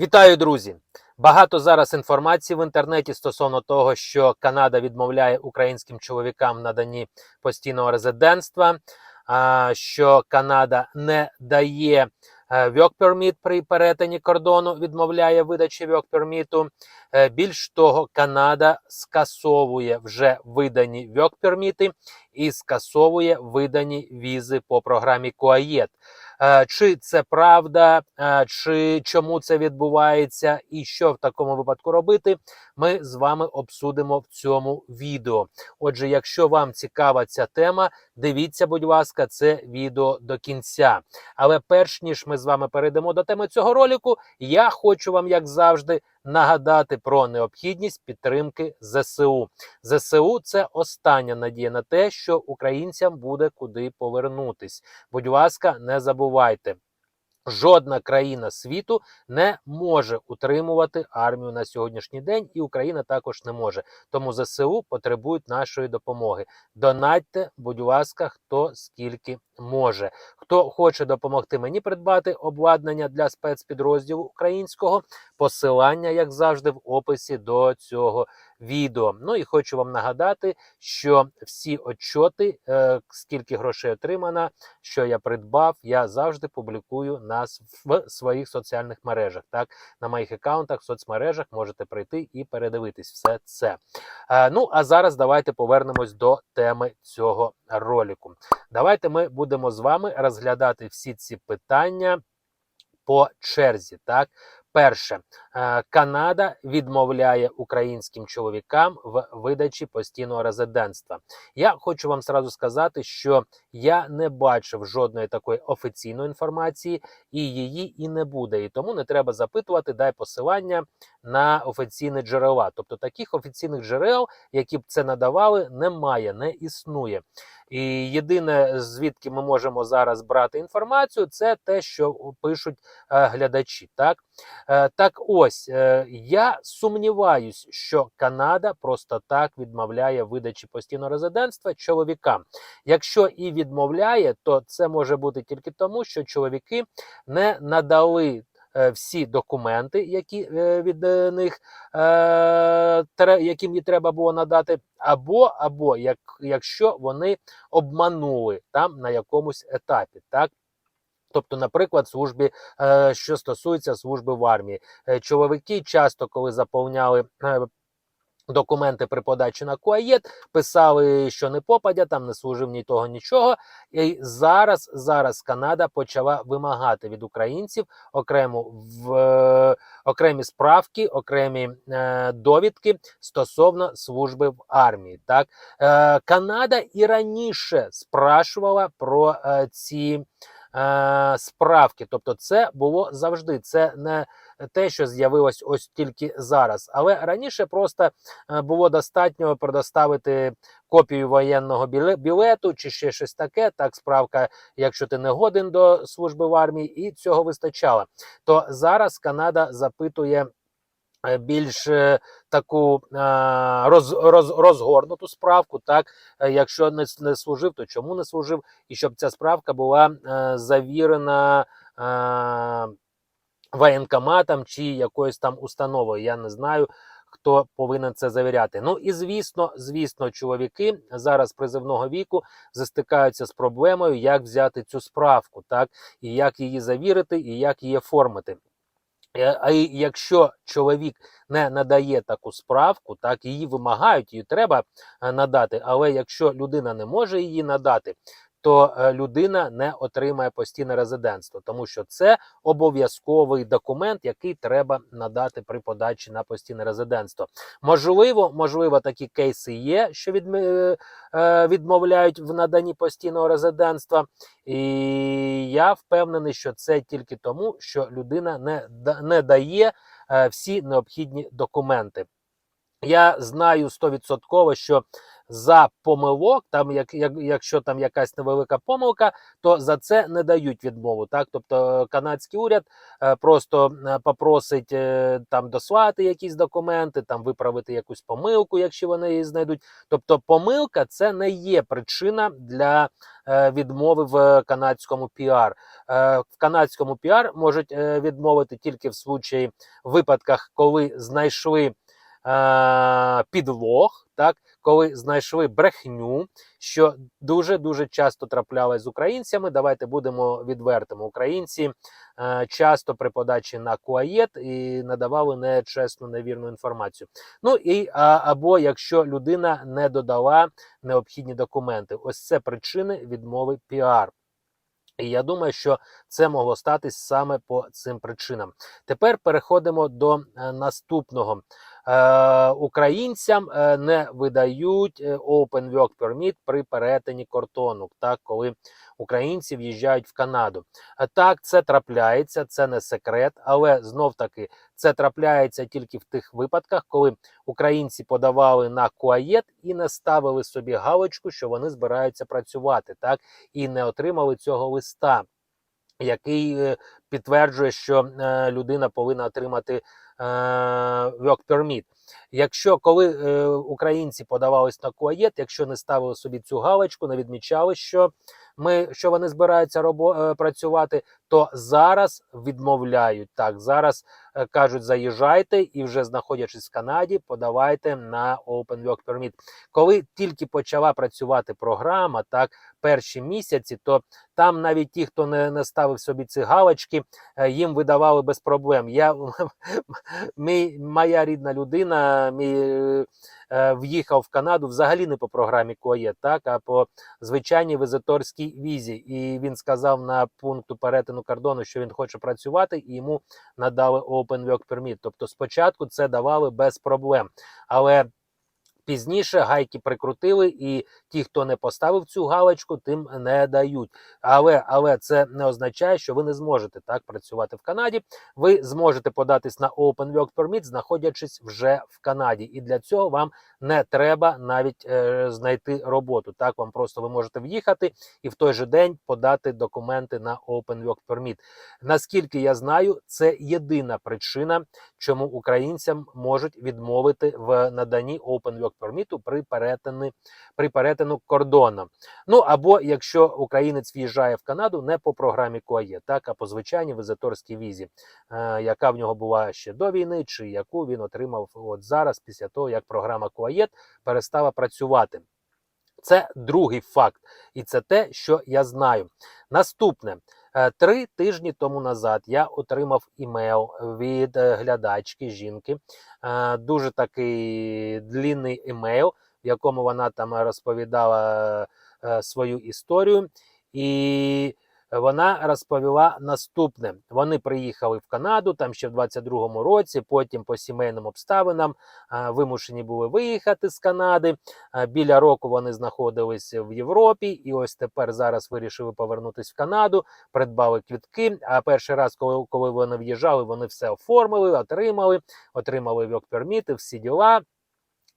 Вітаю, друзі! Багато зараз інформації в інтернеті стосовно того, що Канада відмовляє українським чоловікам наданні постійного резидентства, що Канада не дає permit при перетині кордону, відмовляє видачі permit. Е, Більш того, Канада скасовує вже видані permit і скасовує видані візи по програмі КОАЄТ. Е, Чи це правда, е, чи чому це відбувається, і що в такому випадку робити, ми з вами обсудимо в цьому відео. Отже, якщо вам цікава ця тема, дивіться, будь ласка, це відео до кінця. Але перш ніж ми з вами перейдемо до теми цього ролику, я хочу вам, як завжди, нагадати про необхідність підтримки ЗСУ. ЗСУ це остання надія на те, що українцям буде куди повернутись. Будь ласка, не забувайте. Жодна країна світу не може утримувати армію на сьогоднішній день, і Україна також не може. Тому ЗСУ потребують нашої допомоги. Донатьте, будь ласка, хто скільки може. Хто хоче допомогти мені придбати обладнання для спецпідрозділу українського, посилання, як завжди, в описі до цього відео. Ну і хочу вам нагадати, що всі отчоти, е, скільки грошей отримано, що я придбав, я завжди публікую нас в своїх соціальних мережах. Так, на моїх аккаунтах в соцмережах можете прийти і передивитись все це. Е, ну а зараз давайте повернемось до теми цього ролику. Давайте ми будемо з вами розглядати всі ці питання по черзі. Так, перше, е, Канада відмовляє українським чоловікам в видачі постійного резидентства. Я хочу вам сразу сказати, що я не бачив жодної такої офіційної інформації, і її і не буде. І тому не треба запитувати, дай посилання на офіційні джерела. Тобто таких офіційних джерел, які б це надавали, немає, не існує. І єдине, звідки ми можемо зараз брати інформацію, це те, що пишуть е, глядачі. Так, е, так ось е, я сумніваюсь, що Канада просто так відмовляє видачі постійного резидентства чоловікам. Якщо і відмовляє, то це може бути тільки тому, що чоловіки не надали. Е, Всі документи, які е, від е, них яким їй треба було надати, або або як, якщо вони обманули там на якомусь етапі, так. Тобто, наприклад, службі, що стосується служби в армії, чоловіки часто, коли заповняли документи при подачі на КУАЄТ, писали, що не попадя, там не служив ні того, нічого. І зараз, зараз Канада почала вимагати від українців окрему в окремі справки, окремі е, довідки стосовно служби в армії. Так е, Канада і раніше спрашувала про е, ці. Е, Справки, тобто, це було завжди. Це не те, що з'явилось ось тільки зараз. Але раніше просто е, було достатньо предоставити копію воєнного біле- білету чи ще щось таке. Так, справка, якщо ти не годен до служби в армії, і цього вистачало. То зараз Канада запитує. Е, Більш е, таку е, роз, роз, розгорнуту справку, так якщо не, не служив, то чому не служив, і щоб ця справка була завірена воєнкоматом чи якоюсь там установою. Я не знаю, хто повинен це завіряти. Ну і звісно, звісно, чоловіки зараз призивного віку застикаються з проблемою, як взяти цю справку, так і як її завірити, і як її оформити. Е, А якщо чоловік не надає таку справку, так її вимагають, її треба е, надати. Але якщо людина не може її надати, то е, людина не отримає постійне резидентство, тому що це обов'язковий документ, який треба надати при подачі на постійне резидентство. Можливо, можливо, такі кейси є, що е, відмовляють в наданні постійного резидентства. І я впевнений, що це тільки тому, що людина не, не дає е, всі необхідні документи. Я знаю стовідсотково, що за помилок, там як, як якщо там якась невелика помилка, то за це не дають відмову. Так, тобто канадський уряд е, просто е, попросить е, там дослати якісь документи, там виправити якусь помилку, якщо вони її знайдуть. Тобто, помилка це не є причина для е, відмови в канадському піар. Е, в канадському піар можуть е, відмовити тільки в случаї випадках, коли знайшли е, підлог, так коли знайшли брехню, що дуже дуже часто траплялось з українцями. Давайте будемо відвертими. Українці е, часто при подачі на куаєт і надавали нечесну, невірну інформацію. Ну і а, або якщо людина не додала необхідні документи, ось це причини відмови піар. І я думаю, що це могло статись саме по цим причинам. Тепер переходимо до е, наступного. Е, українцям е, не видають е, Open Work Permit при перетині кордону, так, коли українці в'їжджають в Канаду. Так, це трапляється, це не секрет, але знов таки це трапляється тільки в тих випадках, коли українці подавали на куаєт і не ставили собі галочку, що вони збираються працювати, так, і не отримали цього листа, який підтверджує, що людина повинна отримати work permit. Якщо коли е, українці подавались на куаєт, якщо не ставили собі цю галочку, не відмічали, що ми що вони збираються робо, е, працювати, то зараз відмовляють так. Зараз е, кажуть, заїжджайте і вже знаходячись в Канаді, подавайте на Open Work Permit. Коли тільки почала працювати програма, так перші місяці, то там навіть ті, хто не, не ставив собі ці галочки, е, їм видавали без проблем. Я мій, моя рідна людина, мій е, в'їхав в Канаду взагалі не по програмі КОЄ, так а по звичайній візиторській візі. І він сказав на пункту перетину кордону, що він хоче працювати, і йому надали Open Work Permit. Тобто спочатку це давали без проблем. Але Пізніше гайки прикрутили, і ті, хто не поставив цю галочку, тим не дають. Але але це не означає, що ви не зможете так працювати в Канаді. Ви зможете податись на Open Work Permit, знаходячись вже в Канаді, і для цього вам не треба навіть е, знайти роботу. Так вам просто ви можете в'їхати і в той же день подати документи на Open Work Permit. Наскільки я знаю, це єдина причина, чому українцям можуть відмовити в наданні Open Work Permit при перетині при перетину кордону. Ну або якщо українець в'їжджає в Канаду не по програмі КОАЄ, так а по звичайній візиторській візі, е, яка в нього була ще до війни, чи яку він отримав от зараз, після того як програма КОАЄТ перестала працювати. Це другий факт, і це те, що я знаю. Наступне. Е, Три тижні тому назад я отримав імейл від е, глядачки жінки. Е, Дуже такий длінний імейл, в якому вона там розповідала свою історію. І вона розповіла наступне: вони приїхали в Канаду там ще в 22-му році. Потім по сімейним обставинам вимушені були виїхати з Канади. Біля року вони знаходилися в Європі, і ось тепер зараз вирішили повернутися в Канаду, придбали квітки. А перший раз, коли, коли вони в'їжджали, вони все оформили, отримали, отримали вьок-перміти, всі діла.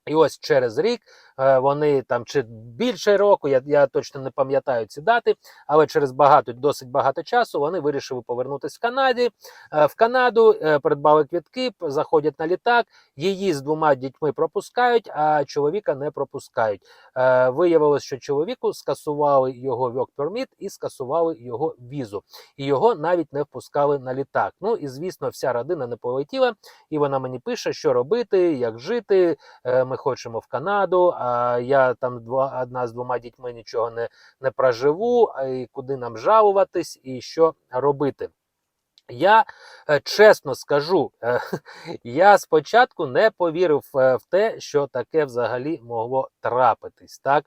І ось через рік вони там чи більше року, я я точно не пам'ятаю ці дати, але через багато, досить багато часу вони вирішили повернутися в Канаді. Е, В Канаду е, придбали квітки, заходять на літак, її з двома дітьми пропускають, а чоловіка не пропускають. Е, Виявилось, що чоловіку скасували його permit і скасували його візу. І його навіть не впускали на літак. Ну і звісно, вся родина не полетіла, і вона мені пише, що робити, як жити. Е, Ми хочемо в Канаду. А я там два одна з двома дітьми нічого не, не проживу. І куди нам жалуватись, і що робити. Я е, чесно скажу, е, я спочатку не повірив е, в те, що таке взагалі могло трапитись. Так?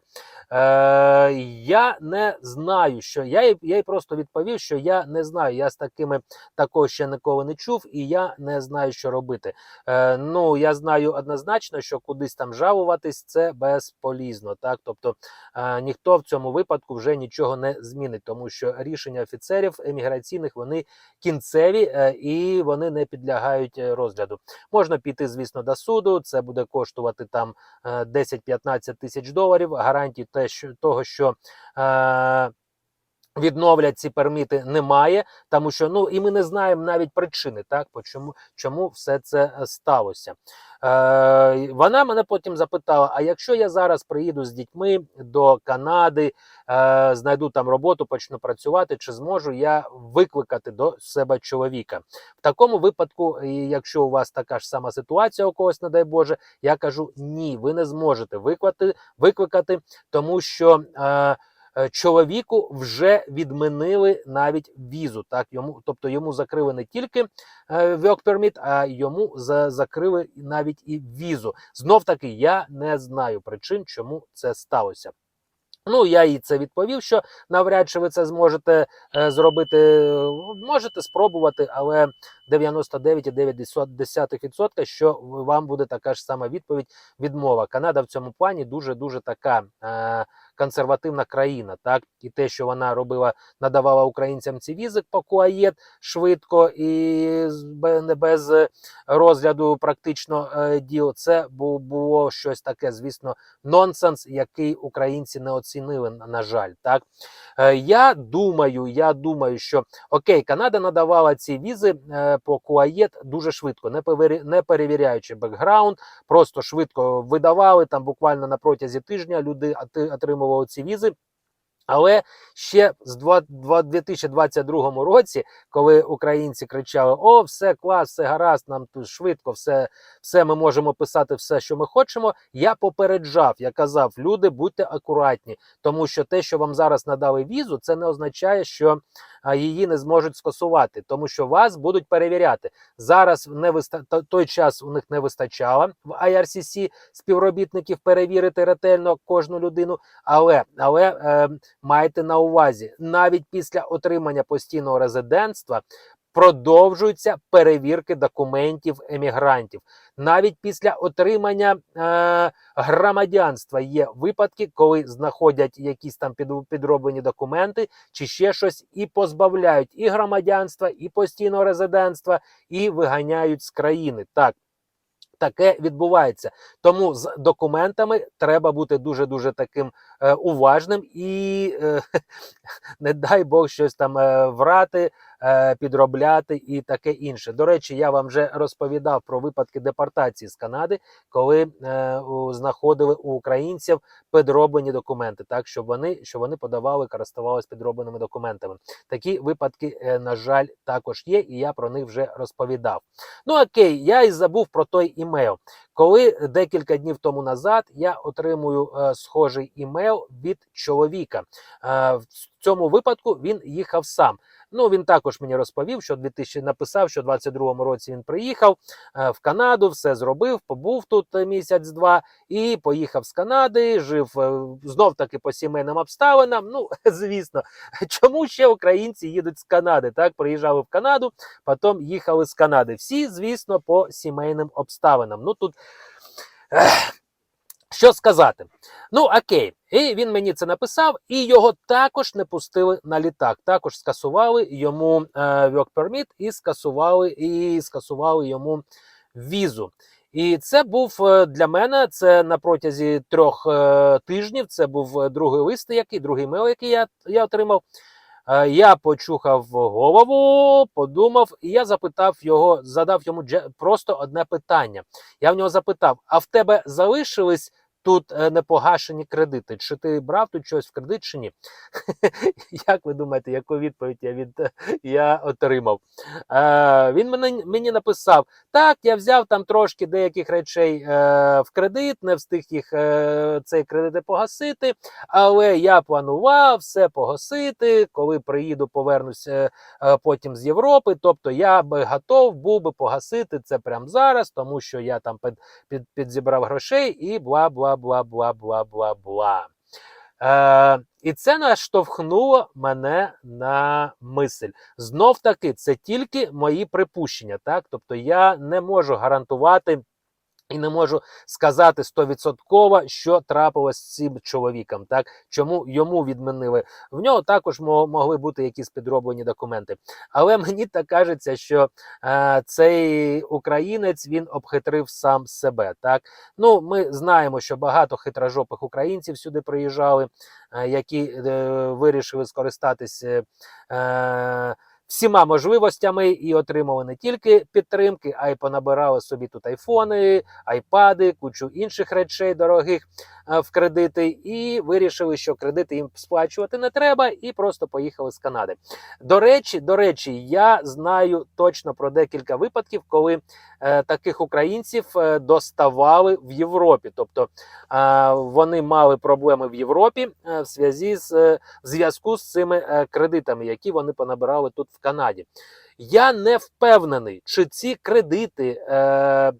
Е, Я не знаю, що я їй, я просто відповів, що я не знаю. Я з такими такого ще ніколи не чув, і я не знаю, що робити. Е, Ну, я знаю однозначно, що кудись там жалуватись це безполізно. Так? Тобто е, ніхто в цьому випадку вже нічого не змінить, тому що рішення офіцерів еміграційних вони кінцеві кінцеві е, і вони не підлягають е, розгляду. Можна піти, звісно, до суду. Це буде коштувати там е, 10-15 тисяч доларів. Гарантій те, що того, що. Відновлять ці перміти немає, тому що ну і ми не знаємо навіть причини, так чому, чому все це е, сталося. Е, вона мене потім запитала: а якщо я зараз приїду з дітьми до Канади, е, знайду там роботу, почну працювати, чи зможу я викликати до себе чоловіка? В такому випадку, якщо у вас така ж сама ситуація у когось, не дай Боже, я кажу ні, ви не зможете викликати, викликати тому що. Е, Чоловіку вже відмінили навіть візу. Так йому, тобто йому закрили не тільки е, work permit, а йому за, закрили навіть і візу. Знов таки я не знаю причин, чому це сталося. Ну, я їй це відповів, що навряд чи ви це зможете е, зробити. Можете спробувати, але 99,9%, що вам буде така ж сама відповідь відмова. Канада в цьому плані дуже дуже така е, консервативна країна. Так і те, що вона робила, надавала українцям ці візи по КУАЄТ швидко і без розгляду практично е, діл. Це було щось таке, звісно, нонсенс, який українці не оцінили, на жаль. Так Е, я думаю, я думаю, що окей, Канада надавала ці візи е, по КУАЄТ дуже швидко, не не перевіряючи бекграунд, просто швидко видавали там буквально на протязі тижня. Люди ати- отримували ці візи. Але ще з два- два- 2022 році, коли українці кричали: О, все клас, все гаразд, нам тут швидко, все, все ми можемо писати все, що ми хочемо. Я попереджав, я казав, люди, будьте акуратні, тому що те, що вам зараз надали візу, це не означає, що а, її не зможуть скасувати, тому що вас будуть перевіряти. Зараз не виста... той час у них не вистачало в IRCC співробітників перевірити ретельно кожну людину. Але але е, майте на увазі, навіть після отримання постійного резидентства продовжуються перевірки документів емігрантів. Навіть після отримання е, громадянства є випадки, коли знаходять якісь там під, підроблені документи чи ще щось, і позбавляють і громадянства, і постійного резидентства, і виганяють з країни. Так. Таке відбувається, тому з документами треба бути дуже дуже таким уважним і е, не дай Бог щось там е, врати, е, підробляти і таке інше. До речі, я вам вже розповідав про випадки депортації з Канади, коли е, знаходили у українців підроблені документи, так щоб вони що вони подавали, користувалися підробленими документами. Такі випадки, е, на жаль, також є, і я про них вже розповідав. Ну окей, я і забув про той імейл. Коли декілька днів тому назад я отримую е, схожий імейл від чоловіка. Е, в цьому випадку він їхав сам. Ну він також мені розповів, що 2000 написав, що в 22-му році він приїхав е, в Канаду, все зробив, побув тут е, місяць-два і поїхав з Канади. Жив е, знов таки по сімейним обставинам. Ну звісно, чому ще українці їдуть з Канади? Так приїжджали в Канаду, потім їхали з Канади. Всі, звісно, по сімейним обставинам. Ну тут. ех, Що сказати? Ну окей, і він мені це написав, і його також не пустили на літак. Також скасували йому е, work permit і скасували і скасували йому візу. І це був е, для мене це на протязі трьох е, тижнів. Це був е, другий лист, який другий мейл, який я, я отримав. Е, Я почухав голову, подумав, і я запитав його, задав йому просто одне питання. Я в нього запитав: а в тебе залишились тут е, непогашені кредити? Чи ти брав тут щось в кредит, чи ні? Як ви думаєте, яку відповідь я від я отримав? Е, він мені, мені написав: так, я взяв там трошки деяких речей е, в кредит, не встиг їх е, цей кредит погасити, але я планував все погасити, коли приїду, повернуся е, е, потім з Європи. Тобто я би готов був би погасити це прямо зараз, тому що я там під, під, підзібрав грошей і бла бла бла бла бла бла бла. Е, і це наштовхнуло мене на мисль. Знов таки, це тільки мої припущення, так? Тобто я не можу гарантувати І не можу сказати стовідсотково, що трапилось з цим чоловіком. Так чому йому відмінили? В нього також могли бути якісь підроблені документи. Але мені так кажеться, що е, цей українець він обхитрив сам себе. Так ну ми знаємо, що багато хитрожопих українців сюди приїжджали, е, які е, вирішили скористатися. Е, всіма можливостями і отримали не тільки підтримки, а й понабирали собі тут айфони, айпади, кучу інших речей дорогих е, в кредити, і вирішили, що кредити їм сплачувати не треба, і просто поїхали з Канади. До речі, до речі, я знаю точно про декілька випадків, коли таких українців е, доставали в Європі. Тобто е, вони мали проблеми в Європі е, в зв'язі з е, зв'язку з цими е, кредитами, які вони понабирали тут в Канаді. Я не впевнений, чи ці кредити е,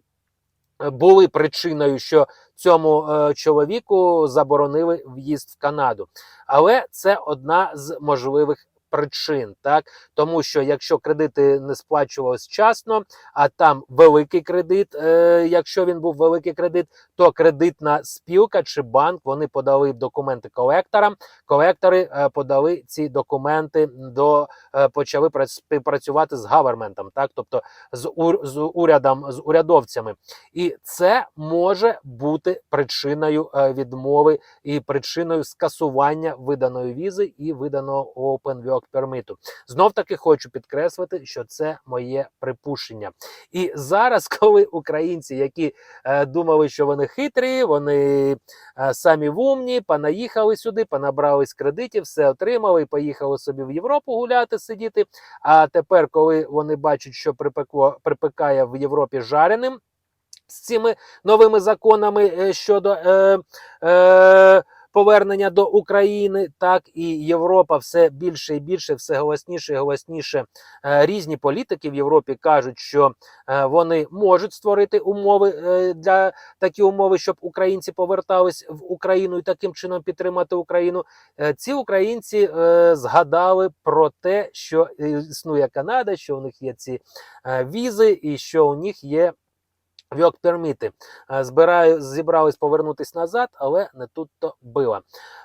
були причиною, що цьому е, чоловіку заборонили в'їзд в Канаду. Але це одна з можливих причин, так? Тому що якщо кредити не сплачувалися вчасно, а там великий кредит, е, якщо він був великий кредит, то кредитна спілка чи банк вони подали документи колекторам. Колектори е, подали ці документи до е, почали пра- співпрацювати з гаверментом, так? Тобто з, ур, з урядом, з урядовцями, і це може бути причиною е, відмови і причиною скасування виданої візи і виданого Open Work Permit. Знов таки хочу підкреслити, що це моє припущення. І зараз, коли українці, які е, думали, що вони хитрі, вони е, самі вумні, понаїхали сюди, понабрались кредитів, все отримали поїхали собі в Європу гуляти, сидіти. А тепер, коли вони бачать, що припекло припекає в Європі жареним з цими новими законами е, щодо е, е, повернення до України, так і Європа все більше і більше, все голосніше і голосніше. Е, різні політики в Європі кажуть, що е, вони можуть створити умови е, для такі умови, щоб українці повертались в Україну і таким чином підтримати Україну. Ці українці згадали про те, що існує Канада, що у них є ці візи, і що у них є Вьок перміти збираю, зібрались повернутись назад, але не тут то було.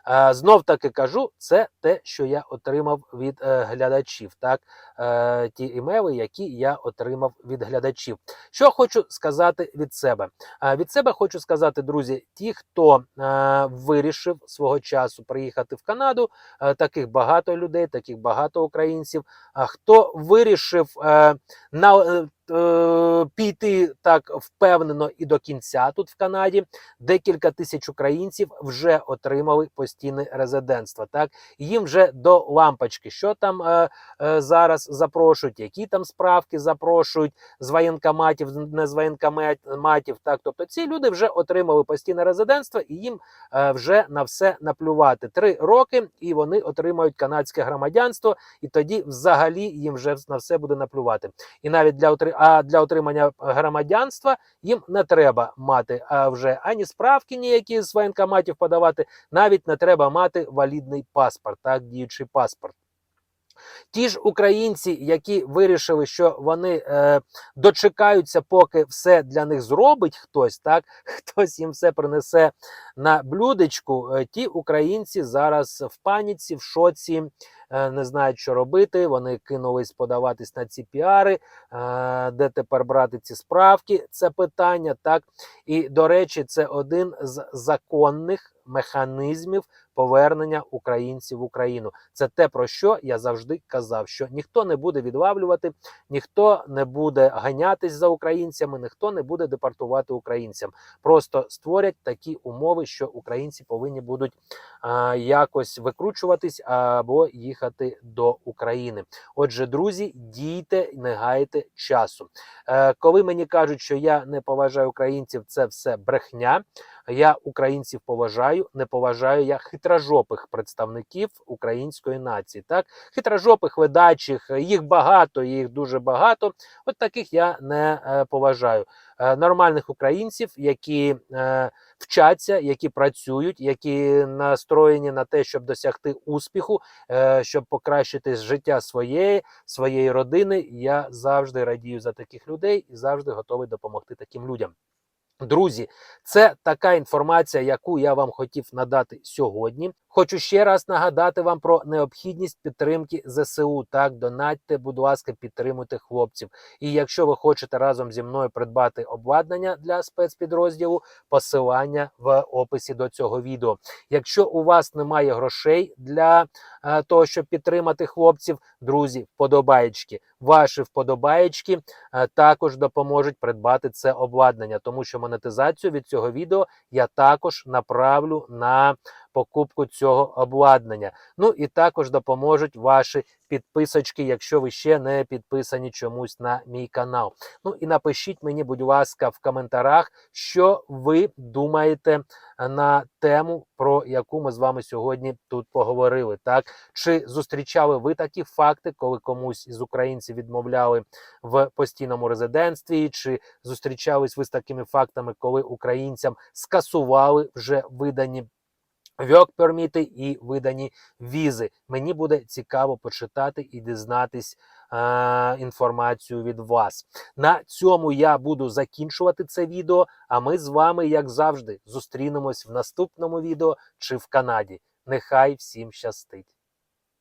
Е, Знов таки кажу, це те, що я отримав від е, глядачів. Так, Е, ті імейли, які я отримав від глядачів. Що хочу сказати від себе? Е, Від себе хочу сказати, друзі, ті, хто е, вирішив свого часу приїхати в Канаду, е, таких багато людей, таких багато українців. А хто вирішив е, на е, е, піти так впевнено і до кінця тут в Канаді. Декілька тисяч українців вже отримали постійне резидентство. Так їм вже до лампочки, що там е, е, зараз запрошують, які там справки запрошують з воєнкоматів, не з воєнкоматів. Так, тобто ці люди вже отримали постійне резидентство, і їм е, вже на все наплювати. Три роки, і вони отримають канадське громадянство, і тоді взагалі їм вже на все буде наплювати. І навіть для отри- а для отримання громадянства їм не треба мати вже ані справки ніякі з воєнкоматів подавати, навіть не треба мати валідний паспорт, так, діючий паспорт. Ті ж українці, які вирішили, що вони е, дочекаються, поки все для них зробить хтось, так хтось їм все принесе на блюдечку. е, Ті українці зараз в паніці, в шоці, е, не знають, що робити. Вони кинулись подаватись на ці піари, е, де тепер брати ці справки. Це питання, так і до речі, це один з законних механізмів повернення українців в Україну. Це те, про що я завжди казав: що ніхто не буде відлавлювати, ніхто не буде ганятись за українцями, ніхто не буде депортувати українцям. Просто створять такі умови, що українці повинні будуть а, якось викручуватись або їхати до України. Отже, друзі, дійте, не гайте часу. Е, коли мені кажуть, що я не поважаю українців, це все брехня. Я українців поважаю, не поважаю я хитрожопих представників української нації. Так, хитрожопих видачих, їх багато, їх дуже багато. От таких я не е, поважаю. Е, нормальних українців, які е, вчаться, які працюють, які настроєні на те, щоб досягти успіху, е, щоб покращити життя своєї, своєї родини. Я завжди радію за таких людей і завжди готовий допомогти таким людям. Друзі, це така інформація, яку я вам хотів надати сьогодні. Хочу ще раз нагадати вам про необхідність підтримки ЗСУ. Так, донатьте, будь ласка, підтримуйте хлопців. І якщо ви хочете разом зі мною придбати обладнання для спецпідрозділу, посилання в описі до цього відео. Якщо у вас немає грошей для е, того, щоб підтримати хлопців, друзі, вподобаєчки. Ваші вподобаєчки е, також допоможуть придбати це обладнання, тому що монетизацію від цього відео я також направлю на покупку цього обладнання. Ну і також допоможуть ваші підписочки, якщо ви ще не підписані чомусь на мій канал. Ну і напишіть мені, будь ласка, в коментарях, що ви думаєте на тему, про яку ми з вами сьогодні тут поговорили. Так чи зустрічали ви такі факти, коли комусь із українців відмовляли в постійному резидентстві, чи зустрічались ви з такими фактами, коли українцям скасували вже видані вьок-перміти і видані візи. Мені буде цікаво почитати і дізнатись е, інформацію від вас. На цьому я буду закінчувати це відео. А ми з вами, як завжди, зустрінемось в наступному відео чи в Канаді. Нехай всім щастить!